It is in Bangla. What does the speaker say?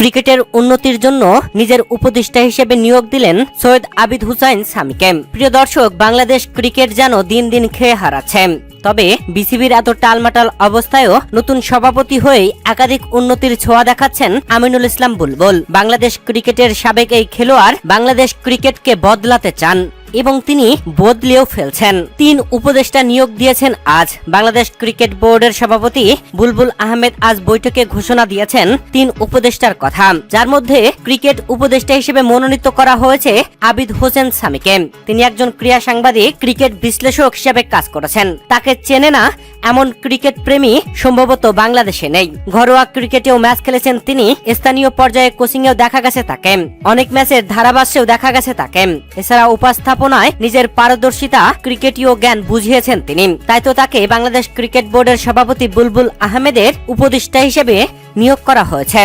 ক্রিকেটের উন্নতির জন্য নিজের উপদেষ্টা হিসেবে নিয়োগ দিলেন সৈয়দ আবিদ হুসাইন সামিকে। প্রিয় দর্শক, বাংলাদেশ ক্রিকেট যেন দিন দিন খেয়ে হারাচ্ছে। তবে বিসিবির এত টালমাটাল অবস্থায়ও নতুন সভাপতি হয়েই একাধিক উন্নতির ছোঁয়া দেখাচ্ছেন আমিনুল ইসলাম বুলবুল। বাংলাদেশ ক্রিকেটের সাবেক এই খেলোয়াড় বাংলাদেশ ক্রিকেটকে বদলাতে চান। এবং তিনি বদলেও ফেলছেন। তিন উপদেষ্টা নিয়োগ দিয়েছেন আজ। বাংলাদেশ ক্রিকেট বোর্ডের সভাপতি বুলবুল আহমেদ আজ বৈঠকে ঘোষণা দিয়েছেন তিন উপদেষ্টার কথা। যার মধ্যে ক্রিকেট উপদেষ্টা হিসেবে মনোনীত করা হয়েছে আবিদ হোসেন সামিকে। তিনি একজন ক্রীড়া সাংবাদিক, ক্রিকেট বিশ্লেষক হিসেবে কাজ করেছেন। তাকে চেনে না এমন ক্রিকেট প্রেমী সম্ভবত বাংলাদেশে নেই। ঘরোয়া ক্রিকেটেও ম্যাচ খেলেছেন তিনি। স্থানীয় পর্যায়ে কোচিংয়েও দেখা গেছে তাকে। অনেক ম্যাচের ধারাভাষ্যেও দেখা গেছে তাকে। এছাড়া উপস্থাপনায় নিজের পারদর্শিতা, ক্রিকেটীয় জ্ঞান বুঝিয়েছেন তিনি। তাই তো তাকে বাংলাদেশ ক্রিকেট বোর্ডের সভাপতি বুলবুল আহমেদের উপদেষ্টা হিসেবে নিয়োগ করা হয়েছে।